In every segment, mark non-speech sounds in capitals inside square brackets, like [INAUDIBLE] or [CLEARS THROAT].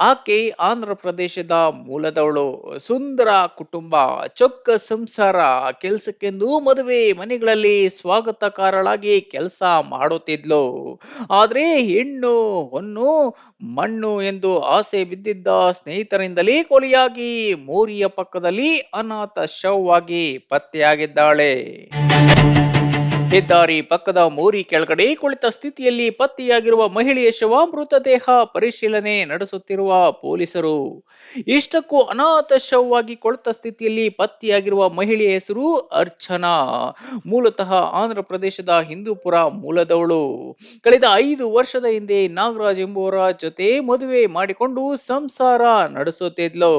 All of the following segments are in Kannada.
ಆಕೆ ಆಂಧ್ರ ಪ್ರದೇಶದ ಮೂಲದವಳು. ಸುಂದರ ಕುಟುಂಬ, ಚೊಕ್ಕ ಸಂಸಾರ, ಕೆಲಸಕ್ಕೆಂದು ಮದುವೆ, ಮನೆಗಳಲ್ಲಿ ಸ್ವಾಗತಕಾರಳಾಗಿ ಕೆಲಸ ಮಾಡುತ್ತಿದ್ಲು. ಆದ್ರೆ ಹೆಣ್ಣು, ಹೊನ್ನು, ಮಣ್ಣು ಎಂದು ಆಸೆ ಬಿದ್ದಿದ್ದ ಸ್ನೇಹಿತರಿಂದಲೇ ಕೊಲೆಯಾಗಿ ಮೋರಿಯ ಪಕ್ಕದಲ್ಲಿ ಅನಾಥ ಶವವಾಗಿ ಪತ್ತೆಯಾಗಿದ್ದಾಳೆ. ಹೆದ್ದಾರಿ ಪಕ್ಕದ ಮೋರಿ ಕೆಳಗಡೆ ಕುಳಿತ ಸ್ಥಿತಿಯಲ್ಲಿ ಪತ್ತೆಯಾಗಿರುವ ಮಹಿಳೆಯ ಶವ ಮೃತದೇಹ ಪರಿಶೀಲನೆ ನಡೆಸುತ್ತಿರುವ ಪೊಲೀಸರು. ಇಷ್ಟಕ್ಕೂ ಅನಾಥ ಶವವಾಗಿ ಕೊಳೆತ ಸ್ಥಿತಿಯಲ್ಲಿ ಪತ್ತೆಯಾಗಿರುವ ಮಹಿಳೆಯ ಹೆಸರು ಅರ್ಚನಾ. ಮೂಲತಃ ಆಂಧ್ರ ಪ್ರದೇಶದ ಹಿಂದೂಪುರ ಮೂಲದವಳು. ಕಳೆದ ಐದು ವರ್ಷದ ಹಿಂದೆ ನಾಗರಾಜ್ ಎಂಬುವರ ಜೊತೆ ಮದುವೆ ಮಾಡಿಕೊಂಡು ಸಂಸಾರ ನಡೆಸುತ್ತಿದ್ಲು.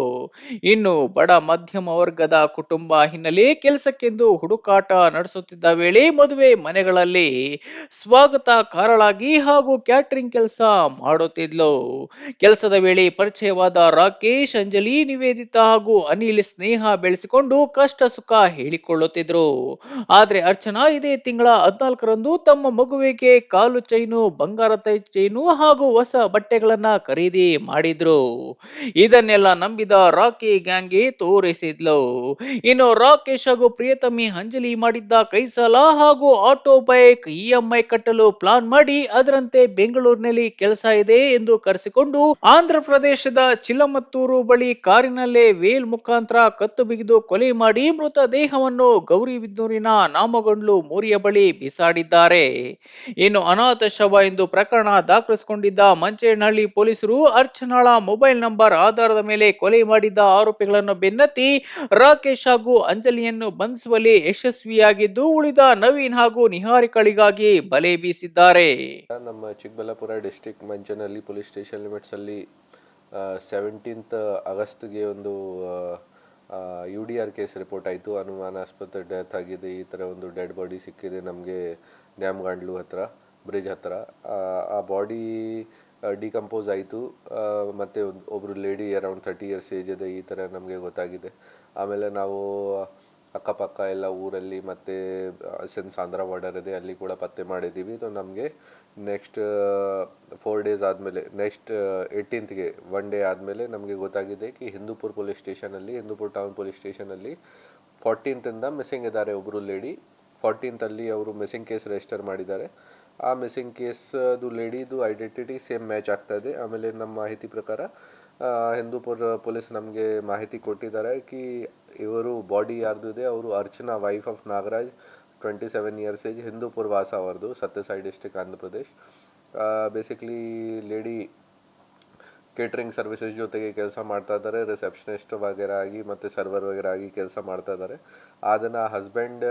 ಇನ್ನು ಬಡ ಮಧ್ಯಮ ವರ್ಗದ ಕುಟುಂಬ ಹಿನ್ನೆಲೆ ಕೆಲಸಕ್ಕೆಂದು ಹುಡುಕಾಟ ನಡೆಸುತ್ತಿದ್ದ ವೇಳೆ ಮದುವೆ ಮನೆಗಳಲ್ಲಿ ಸ್ವಾಗತಕಾರಳಾಗಿ ಹಾಗೂ ಕ್ಯಾಟ್ರಿಂಗ್ ಕೆಲಸ ಮಾಡುತ್ತಿದ್ಲು. ಕೆಲಸದ ವೇಳೆ ಪರಿಚಯವಾದ ರಾಕೇಶ್, ಅಂಜಲಿ, ನಿವೇದಿತಾ ಹಾಗೂ ಅನಿಲ್ ಸ್ನೇಹ ಬೆಳೆಸಿಕೊಂಡು ಕಷ್ಟ ಸುಖ ಹೇಳಿಕೊಳ್ಳುತ್ತಿದ್ರು. ಆದ್ರೆ ಅರ್ಚನಾ ಇದೇ ತಿಂಗಳ ಹದಿನಾಲ್ಕರಂದು ತಮ್ಮ ಮಗುವಿಗೆ ಕಾಲು ಚೈನು ಬಂಗಾರದ ಚೈನು ಹಾಗೂ ಹೊಸ ಬಟ್ಟೆಗಳನ್ನ ಖರೀದಿ ಮಾಡಿದ್ರು. ಇದನ್ನೆಲ್ಲ ನಂಬಿದ ರಾಕಿ ಗ್ಯಾಂಗ್ಗೆ ತೋರಿಸಿದ್ಲು. ಇನ್ನು ರಾಕೇಶ್ ಹಾಗೂ ಪ್ರಿಯತಮಿ ಅಂಜಲಿ ಮಾಡಿದ್ದ ಕೈ ಸಾಲ ಹಾಗೂ ಆಟೋ ಬೈಕ್ ಇಎಂಐ ಕಟ್ಟಲು ಪ್ಲಾನ್ ಮಾಡಿ ಅದರಂತೆ ಬೆಂಗಳೂರಿನಲ್ಲಿ ಕೆಲಸ ಇದೆ ಎಂದು ಕರೆಸಿಕೊಂಡು ಆಂಧ್ರ ಪ್ರದೇಶದ ಚಿಲಮತ್ತೂರು ಬಳಿ ಕಾರಿನಲ್ಲೇ ವೇಲ್ ಮುಖಾಂತರ ಕತ್ತು ಬಿಗಿದು ಕೊಲೆ ಮಾಡಿ ಮೃತದೇಹವನ್ನು ದೇಹವನ್ನು ಗೌರಿಬಿದನೂರಿನ ನಾಮಗಂಡ್ಲು ಮೂರಿಯ ಬಳಿ ಬಿಸಾಡಿದ್ದಾರೆ. ಇನ್ನು ಅನಾಥ ಶವ ಎಂದು ಪ್ರಕರಣ ದಾಖಲಿಸಿಕೊಂಡಿದ್ದ ಮಂಚೇನಹಳ್ಳಿ ಪೊಲೀಸರು ಅರ್ಚನಾಳ ಮೊಬೈಲ್ ನಂಬರ್ ಆಧಾರದ ಮೇಲೆ ಕೊಲೆ ಮಾಡಿದ್ದ ಆರೋಪಿಗಳನ್ನು ಬೆನ್ನತ್ತಿ ರಾಕೇಶ್ ಹಾಗೂ ಅಂಜಲಿಯನ್ನು ಬಂಧಿಸುವಲ್ಲಿ ಯಶಸ್ವಿಯಾಗಿದ್ದು, ಉಳಿದ ನವೀನ್ ಹಾಗೂ ನಿಹಾರಿಕಳಿಗಾಗಿ ಬಲೆ ಬೀಸಿದ್ದಾರೆ. ನಮ್ಮ ಚಿಕ್ಕಬಳ್ಳಾಪುರ ಡಿಸ್ಟ್ರಿಕ್ಟ್ ಮಂಚನಲ್ಲಿ ಪೊಲೀಸ್ ಸ್ಟೇಷನ್ ಲಿಮಿಟ್ಸಲ್ಲಿ ಸೆವೆಂಟೀನ್ತ್ ಆಗಸ್ಟ್ಗೆ ಒಂದು U D R case report ಆಯಿತು. ಅನುಮಾನಾಸ್ಪದ ಡೆತ್ ಆಗಿದೆ. ಈ ಥರ ಒಂದು ಡೆಡ್ ಬಾಡಿ ಸಿಕ್ಕಿದೆ ನಮಗೆ ಡ್ಯಾಮ್ಗಾಂಡ್ಲು ಹತ್ರ ಬ್ರಿಡ್ಜ್ ಹತ್ರ. ಆ ಬಾಡಿ ಡಿಕಂಪೋಸ್ ಆಯಿತು. ಮತ್ತು ಒಬ್ಬರು lady around thirty years age ಇದೆ ಈ ಥರ ನಮಗೆ ಗೊತ್ತಾಗಿದೆ. ಆಮೇಲೆ ನಾವು ಅಕ್ಕಪಕ್ಕ ಎಲ್ಲ ಊರಲ್ಲಿ ಮತ್ತೆ ಸಿನ್ಸ್ ಆಂಧ್ರ ಬಾರ್ಡರ್ ಇದೆ, ಅಲ್ಲಿ ಕೂಡ ಪತ್ತೆ ಮಾಡಿದ್ದೀವಿ. ಇದು ನಮಗೆ ನೆಕ್ಸ್ಟ್ ಫೋರ್ ಡೇಸ್ ಆದಮೇಲೆ ನೆಕ್ಸ್ಟ್ ಏಯ್ಟೀನ್ತ್ಗೆ ಒನ್ ಡೇ ಆದಮೇಲೆ ನಮಗೆ ಗೊತ್ತಾಗಿದೆ ಕಿ ಹಿಂದೂಪುರ್ ಪೊಲೀಸ್ ಸ್ಟೇಷನಲ್ಲಿ ಹಿಂದೂಪುರ್ ಟೌನ್ ಪೊಲೀಸ್ ಸ್ಟೇಷನಲ್ಲಿ ಫೋರ್ಟೀನ್ತಿಂದ ಮಿಸ್ಸಿಂಗ್ ಇದ್ದಾರೆ ಒಬ್ಬರು ಲೇಡಿ ಫೋರ್ಟೀನ್ತಲ್ಲಿ ಅವರು ಮಿಸ್ಸಿಂಗ್ ಕೇಸ್ ರಿಜಿಸ್ಟರ್ ಮಾಡಿದ್ದಾರೆ. ಆ ಮಿಸ್ಸಿಂಗ್ ಕೇಸದು ಲೇಡಿದು ಐಡೆಂಟಿಟಿ ಸೇಮ್ ಮ್ಯಾಚ್ ಆಗ್ತಾ ಇದೆ. ಆಮೇಲೆ ನಮ್ಮ ಮಾಹಿತಿ ಪ್ರಕಾರ ಹಿಂದೂಪುರ ಪೊಲೀಸ್ ನಮಗೆ ಮಾಹಿತಿ ಕೊಟ್ಟಿದ್ದಾರೆ ಕಿ ಇವರು ಬಾಡಿ ಯಾರ್ದು ಇದೆ? ಅವರು Archana wife of Nagaraj twenty seven years age Hindupur ವಾಸ ಅವರದು, Satya Sai district Andhra Pradesh basically lady catering services ಜೊತೆಗೆ ಕೆಲಸ ಮಾಡ್ತಾ ಇದ್ದಾರೆ ರಿಸೆಪ್ಷನಿಸ್ಟ್ ವಗೇರ ಆಗಿ ಮತ್ತು ಸರ್ವರ್ ವಗೇರ ಆಗಿ ಕೆಲಸ ಮಾಡ್ತಾ ಇದ್ದಾರೆ. ಅದನ್ನು ಹಸ್ಬೆಂಡ್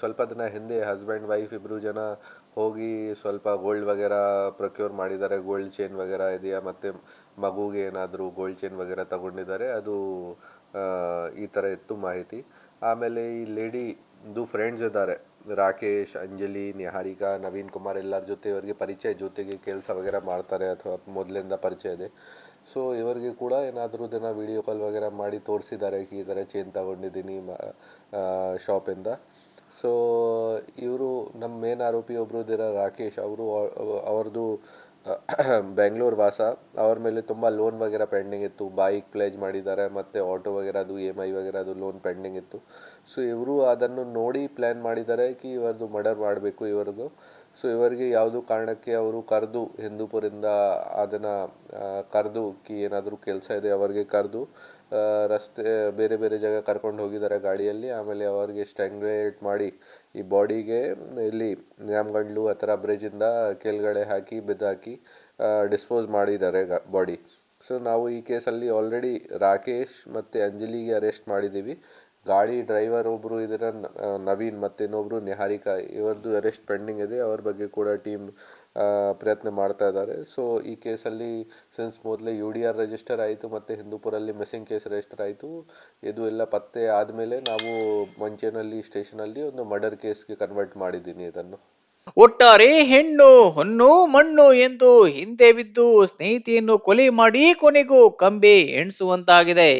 ಸ್ವಲ್ಪ ದಿನ ಹಿಂದೆ ಹಸ್ಬೆಂಡ್ ವೈಫ್ ಇಬ್ಬರು ಜನ ಹೋಗಿ ಸ್ವಲ್ಪ ಗೋಲ್ಡ್ ವಗೇರ ಪ್ರೊಕ್ಯೂರ್ ಮಾಡಿದ್ದಾರೆ. ಗೋಲ್ಡ್ ಚೈನ್ ವಗೇರ ಇದೆಯಾ ಮತ್ತು ಮಗುಗೆ ಏನಾದರೂ ಗೋಲ್ಡ್ ಚೈನ್ ವಗೇರ ತಗೊಂಡಿದ್ದಾರೆ. ಅದು ಈ ಥರ ಇತ್ತು ಮಾಹಿತಿ. ಆಮೇಲೆ ಈ ಲೇಡಿದು ಫ್ರೆಂಡ್ಸ್ ಇದ್ದಾರೆ. ರಾಕೇಶ್, ಅಂಜಲಿ, ನಿಹಾರಿಕಾ, ನವೀನ್ ಕುಮಾರ್ ಎಲ್ಲರ ಜೊತೆ ಇವರಿಗೆ ಪರಿಚಯ, ಜೊತೆಗೆ ಕೆಲಸ ವಗೇರ ಮಾಡ್ತಾರೆ ಅಥವಾ ಮೊದಲಿಂದ ಪರಿಚಯ ಇದೆ. ಸೊ ಇವರಿಗೆ ಕೂಡ ಏನಾದರೂ ದಿನ ವಿಡಿಯೋ ಕಾಲ್ ವಗೇರ ಮಾಡಿ ತೋರಿಸಿದ್ದಾರೆ. ಈ ಥರ ಚೇನ್ ತಗೊಂಡಿದ್ದೀನಿ ಶಾಪಿಂದ ಸೊ ಇವರು ನಮ್ಮ ಮೇನ್ ಆರೋಪಿ ಒಬ್ಬರು ಇದ್ದೀರ ರಾಕೇಶ್, ಅವರು ಅವ್ರದ್ದು [CLEARS THROAT] ಬೆಂಗಳೂರು ವಾಸ, ಅವ್ರ ಮೇಲೆ ತುಂಬ ಲೋನ್ ವಗೇರ ಪೆಂಡಿಂಗ್ ಇತ್ತು. ಬೈಕ್ ಪ್ಲೇಜ್ ಮಾಡಿದ್ದಾರೆ, ಮತ್ತು ಆಟೋ ವಗೇರಾದು ಇ ಎಂ ಐ ಅದು ಲೋನ್ ಪೆಂಡಿಂಗ್ ಇತ್ತು. ಸೊ ಇವರು ಅದನ್ನು ನೋಡಿ ಪ್ಲ್ಯಾನ್ ಮಾಡಿದ್ದಾರೆ ಕಿ, ಇವರದು ಮರ್ಡರ್ ಮಾಡಬೇಕು ಇವರದು. ಸೊ ಇವರಿಗೆ ಯಾವುದು ಕಾರಣಕ್ಕೆ ಅವರು ಕರೆದು, ಹಿಂದೂಪುರಿಂದ ಅದನ್ನು ಕರೆದು, ಕಿ ಏನಾದರೂ ಕೆಲಸ ಇದೆ ಅವರಿಗೆ ಕರೆದು ರಸ್ತೆ, ಬೇರೆ ಬೇರೆ ಜಾಗ ಕರ್ಕೊಂಡು ಹೋಗಿದ್ದಾರೆ ಗಾಡಿಯಲ್ಲಿ. ಆಮೇಲೆ ಅವರಿಗೆ ಸ್ಟ್ಯಾಂಗ್ರೇಟ್ ಮಾಡಿ ಈ ಬಾಡಿಗೆ, ಇಲ್ಲಿ ನ್ಯಾಮ್ಗಂಡ್ಲು ಆ ಥರ ಬ್ರಿಡ್ಜಿಂದ ಕೆಳಗಡೆ ಹಾಕಿ ಬಿದ್ದಾಕಿ ಡಿಸ್ಪೋಸ್ ಮಾಡಿದ್ದಾರೆ ಬಾಡಿ. ಸೊ, ನಾವು ಈ ಕೇಸಲ್ಲಿ ಆಲ್ರೆಡಿ ರಾಕೇಶ್ ಮತ್ತು ಅಂಜಲಿಗೆ ಅರೆಸ್ಟ್ ಮಾಡಿದ್ದೀವಿ. ಗಾಡಿ ಡ್ರೈವರ್ ಒಬ್ಬರು ಇದರ ನವೀನ್ ಮತ್ತು ಇನ್ನೊಬ್ಬರು ನಿಹಾರಿಕಾ, ಇವರದ್ದು ಅರೆಸ್ಟ್ ಪೆಂಡಿಂಗ್ ಇದೆ. ಅವ್ರ ಬಗ್ಗೆ ಕೂಡ ಟೀಮ್ ಪ್ರಯತ್ನ ಮಾಡ್ತಾ ಇದ್ದಾರೆ. ಸೊ ಈ ಕೇಸಲ್ಲಿ ಸಿನ್ಸ್ ಮೊದಲೇ ಯು ಡಿ ಆರ್ ರಿಜಿಸ್ಟರ್ ಆಯಿತು ಮತ್ತು ಹಿಂದೂಪುರಲ್ಲಿ ಮಿಸ್ಸಿಂಗ್ ಕೇಸ್ ರಿಜಿಸ್ಟರ್ ಆಯಿತು, ಇದು ಎಲ್ಲ ಪತ್ತೆ ಆದಮೇಲೆ ನಾವು ಮಂಚೇನಲ್ಲಿ ಸ್ಟೇಷನಲ್ಲಿ ಒಂದು ಮರ್ಡರ್ ಕೇಸ್ಗೆ ಕನ್ವರ್ಟ್ ಮಾಡಿದ್ದೀನಿ ಇದನ್ನು. ಒಟ್ಟಾರೆ ಹೆಣ್ಣು, ಹೊನ್ನು, ಮಣ್ಣು ಎಂದು ಹಿಂದೆ ಬಿದ್ದು ಸ್ನೇಹಿತೆಯನ್ನು ಕೊಲೆ ಮಾಡಿ ಕೊನೆಗೂ ಕಂಬಿ ಎಣಿಸುವಂತಾಗಿದೆ.